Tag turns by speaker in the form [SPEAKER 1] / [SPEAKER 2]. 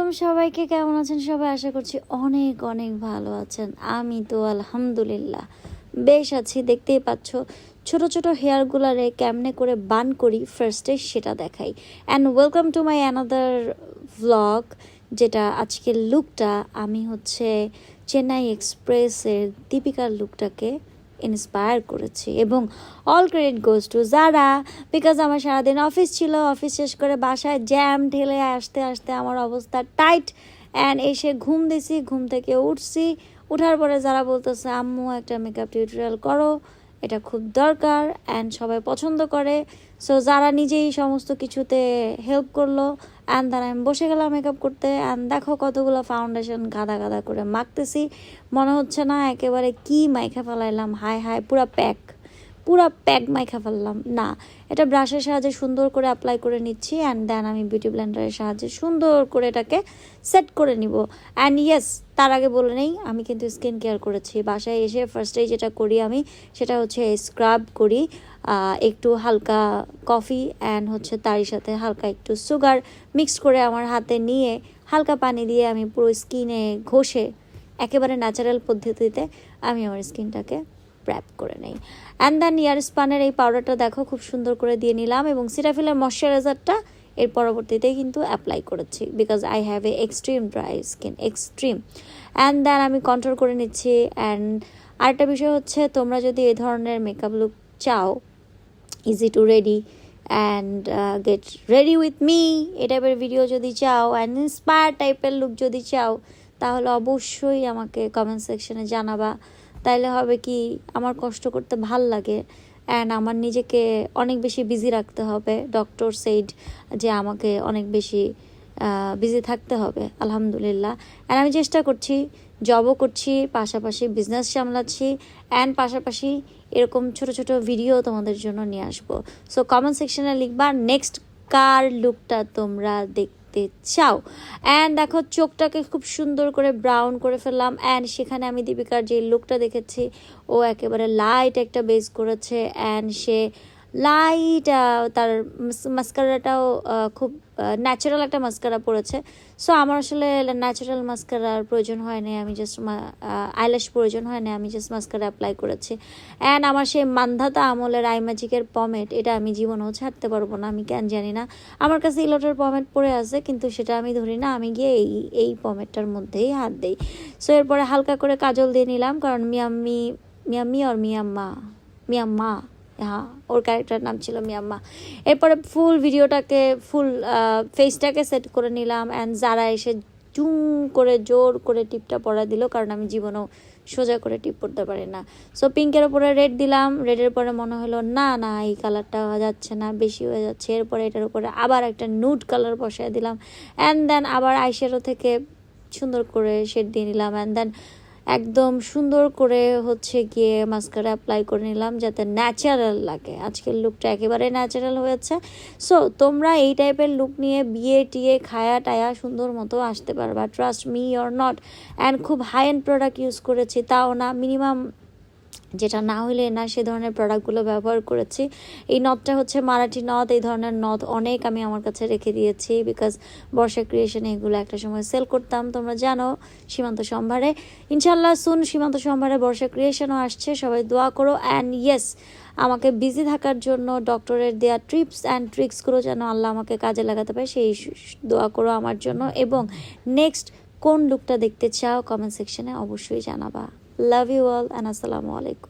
[SPEAKER 1] আলাইকুম সবাইকে, কেমন আছেন সবাই? আশা করছি অনেক অনেক ভালো আছেন। আমি তো আলহামদুলিল্লাহ বেশ আছি। দেখতেই পাচ্ছ, ছোট ছোট হেয়ারগুলারে কেমনে করে বান করি ফার্স্টে সেটা দেখাই। And welcome to my another vlog যেটা আজকের লুকটা আমি হচ্ছে চেন্নাই এক্সপ্রেসের দীপিকার লুকটাকে ইন্সপায়ার করেছি। এবং অল ক্রেডিট গোজ টু যারা বিকজ আমার সারাদিন অফিস ছিল অফিস শেষ করে বাসায় জ্যাম ঠেলে আসতে আসতে আমার অবস্থা টাইট অ্যান্ড এসে ঘুম দিছি, ঘুম থেকে উঠছি। উঠার পরে যারা বলতেছে, আম্মু, একটা মেকআপ টিউটোরিয়াল করো। এটা খুব দরকার অ্যান্ড সবাই পছন্দ করে। সো যারা নিজেই সমস্ত কিছুতে হেল্প করল অ্যান্ড তারা আমি বসে গেলাম মেকআপ করতে অ্যান্ড দেখো কতগুলো ফাউন্ডেশন গাদা গাদা করে মাখতেছি। মনে হচ্ছে না একেবারে কি মাইখা ফেলাইলাম হাই হাই পুরা প্যাক পুরা প্যাক মাইখা ফেললাম। না, এটা ব্রাশের সাহায্যে সুন্দর করে অ্যাপ্লাই করে নিচ্ছি অ্যান্ড দেন আমি বিউটি ব্লেন্ডারের সাহায্যে সুন্দর করে এটাকে সেট করে নিব। অ্যান্ড ইয়েস তার আগে বলে নেই, আমি কিন্তু স্কিন কেয়ার করেছি। বাসায় এসে ফার্স্টেই যেটা করি আমি, সেটা হচ্ছে স্ক্রাব করি একটু হালকা কফি অ্যান্ড হচ্ছে তারই সাথে হালকা একটু সুগার মিক্স করে আমার হাতে নিয়ে হালকা পানি দিয়ে আমি পুরো স্কিনে ঘষে একেবারে ন্যাচারাল পদ্ধতিতে আমি আমার স্কিনটাকে প্র্যাপ করে নেই। অ্যান্ড দেন ইয়ার স্পানের এই পাউডারটা দেখো, খুব সুন্দর করে দিয়ে নিলাম এবং সিরাফিলের ময়শ্চারাইজারটা এর পরবর্তীতে কিন্তু অ্যাপ্লাই করেছি because I have a extreme dry skin extreme and then আমি কন্ট্রোল করে নিচ্ছি অ্যান্ড আরেকটা বিষয় হচ্ছে, তোমরা যদি এই ধরনের মেকআপ লুক চাও easy to ready and get ready with me এ টাইপের ভিডিও যদি চাও অ্যান্ড ইন্সপায়ার টাইপের লুক যদি চাও, তাহলে অবশ্যই আমাকে কমেন্ট সেকশনে জানাবা। তাইলে হবে কি, আমার কষ্ট করতে ভালো লাগে। অ্যান্ড আমার নিজেকে অনেক বেশি বিজি রাখতে হবে। ডক্টর সেইড যে আমাকে অনেক বেশি বিজি থাকতে হবে। আলহামদুলিল্লাহ। অ্যান্ড আমি চেষ্টা করছি জবও করছি, পাশাপাশি বিজনেস সামলাচ্ছি। অ্যান্ড পাশাপাশি এরকম ছোট ছোট ভিডিও তোমাদের জন্য নিয়ে আসব। সো কমেন্ট সেকশনে লিখবা নেক্সট কার লুকটা তোমরা দেখতে চাও। অ্যান্ড দেখো, চোখটাকে খুব সুন্দর করে ব্রাউন করে ফেললাম। অ্যান্ড সেখানে আমি দীপিকার যে লুকটা দেখেছি, ও একেবারে লাইট একটা বেস করেছে। অ্যান্ড সে লাইট, তার মাস্কারাটাও খুব ন্যাচারাল একটা মাস্কারা পড়েছে সো আমার আসলে ন্যাচারাল মাস্কারার প্রয়োজন হয় না আমি জাস্ট আইল্যাশ প্রয়োজন হয় না আমি জাস্ট মাস্কারা অ্যাপ্লাই করেছি। অ্যান্ড আমার সেই মান্ধাতা আমলের আই ম্যাজিকের পমেট এটা আমি জীবনেও ছাড়তে পারব না, আমি কেন জানি না। আমার কাছে ইলোটের পমেট পড়ে আছে, কিন্তু সেটা আমি ধরি না, আমি গিয়ে এই এই পমেটটার মধ্যেই হাত দিই। সো এরপরে হালকা করে কাজল দিয়ে নিলাম, কারণ মিয়াম্মি মিয়াম্মি আর মিয়াম্মা মিয়াম্মা। হ্যাঁ ওর ক্যারেক্টার নাম ছিল মিয়াম্মা। এরপরে ফুল ভিডিওটাকে ফুল ফেসটাকে সেট করে নিলাম অ্যান্ড যারা এসে চুং করে, জোর করে টিপটা পরা দিল, কারণ আমি জীবনেও সোজা করে টিপ পড়তে পারি না। সো পিঙ্কের ওপরে রেড দিলাম রেডের পরে মনে হলো, না না, এই কালারটা যাচ্ছে না, বেশি হয়ে যাচ্ছে। এরপরে এটার উপরে আবার একটা নুড কালার বসায় দিলাম অ্যান্ড দেন আবার আইশ্যাডো থেকে সুন্দর করে শেড দিয়ে নিলাম অ্যান্ড দেন একদম সুন্দর করে হচ্ছে গিয়ে মাস্কারা অ্যাপ্লাই করে নিলাম যাতে ন্যাচারাল লাগে। আজকের লুকটা একেবারে ন্যাচারাল হয়েছে। সো তোমরা এই টাইপের লুক নিয়ে বিয়ে, টিয়ে, খায়া, টায়া সুন্দর মতো আসতে পারবা। Trust me or not and খুব হাই এন্ড প্রোডাক্ট ইউজ করেছি, তাও না। মিনিমাম যেটা না হইলে না সে ধরনের প্রোডাক্টগুলো ব্যবহার করেছি। এই নথটা হচ্ছে মারাঠি নথ এই ধরনের নথ অনেক আমি আমার কাছে রেখে দিয়েছি বিকজ বর্ষা ক্রিয়েশনে এগুলো একটা সময় সেল করতাম, তোমরা জানো, সীমান্ত সম্ভারে। ইনশাল্লাহ সুন সীমান্ত সম্ভারে বর্ষা ক্রিয়েশনও আসছে, সবাই দোয়া করো। অ্যান্ড ইয়েস আমাকে বিজি থাকার জন্য ডক্টরের দেওয়া ট্রিপস অ্যান্ড ট্রিক্সগুলো যেন আল্লাহ আমাকে কাজে লাগাতে পারে, সেই দোয়া করো আমার জন্য। এবং নেক্সট কোন লুকটা দেখতে চাও কমেন্ট সেকশনে অবশ্যই জানাবা। লাভ ইউ অল অ্যান্ড আসসালামু আলাইকুম